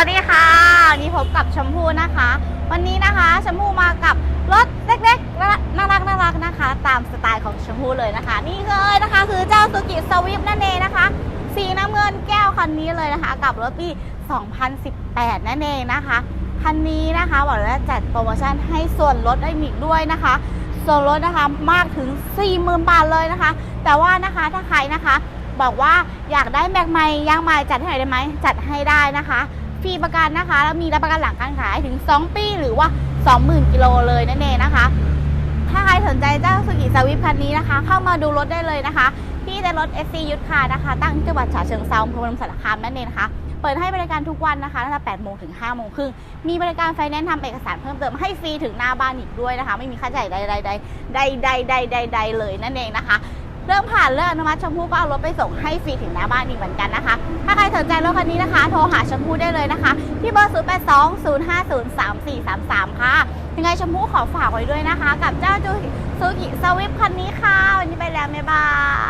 วัสดีค่ะนนี้พบกับชมพู่นะคะ วันนี้นะคะชมพู่มากับรถเล็กๆน่ารักน่ารักนะคะ ตามสไตล์ของชมพู่เลยนะคะ นี่เลยนะคะคือเจ้าสุกิสวิฟนั่นเองนะคะ สีน้ำเงินแก้วคันนี้เลยนะคะ กับรถปี 2018 นั่นเองนะคะ คันนี้นะคะบอกเลยว่าจัดโปรโมชั่นให้ส่วนลดได้อีกด้วยนะคะ ส่วนลดนะคะมากถึง 40,000 บาทเลยนะคะ แต่ว่านะคะถ้าใครนะคะ บอกว่าอยากได้แม็กใหม่ยางใหม่จัดให้ได้ไหมจัดให้ได้นะคะ ฟรีประกันนะคะ แล้วมีรับประกันหลังการขายถึง 2 ปีหรือว่า 20,000 กิโลเลยนั่นเองนะคะ ถ้าใครสนใจเจ้าสุกิสวิฟคันนี้นะคะ เข้ามาดูรถได้เลยนะคะ ที่แต่รถ SC ยุทธคานะคะ ตั้งจังหวัดฉะเชิงเซาอำเภอพนมสารคามนั่นเองนะคะเปิดให้บริการทุกวันนะคะตั้งแต่8โมงถึง5โมงครึ่ง มีบริการไฟแนนซ์ทำเอกสารเพิ่มเติมให้ฟรีถึงหน้าบ้านอีกด้วยนะคะ ไม่มีค่าใช้จ่ายใดๆใดๆใดๆใดๆใดๆใดเลยนั่นเองนะคะ เริ่มผ่านเรื่องอนุมัติชมพู่ก็เอารถไปส่งให้ฟรีถึงหน้าบ้านอีกเหมือนกันนะคะถ้า สนใจรถคันนี้นะคะ โทรหาชมพู่ได้เลยนะคะ ที่เบอร์ 0 8 2 0 5 0 3 4 3 3 ค่ะ ยังไงชมพู่ขอฝากไว้ด้วยนะคะ กับเจ้าจูซูกิสวิฟคันนี้ค่ะ วันนี้ไปแล้วบ๊ายบาย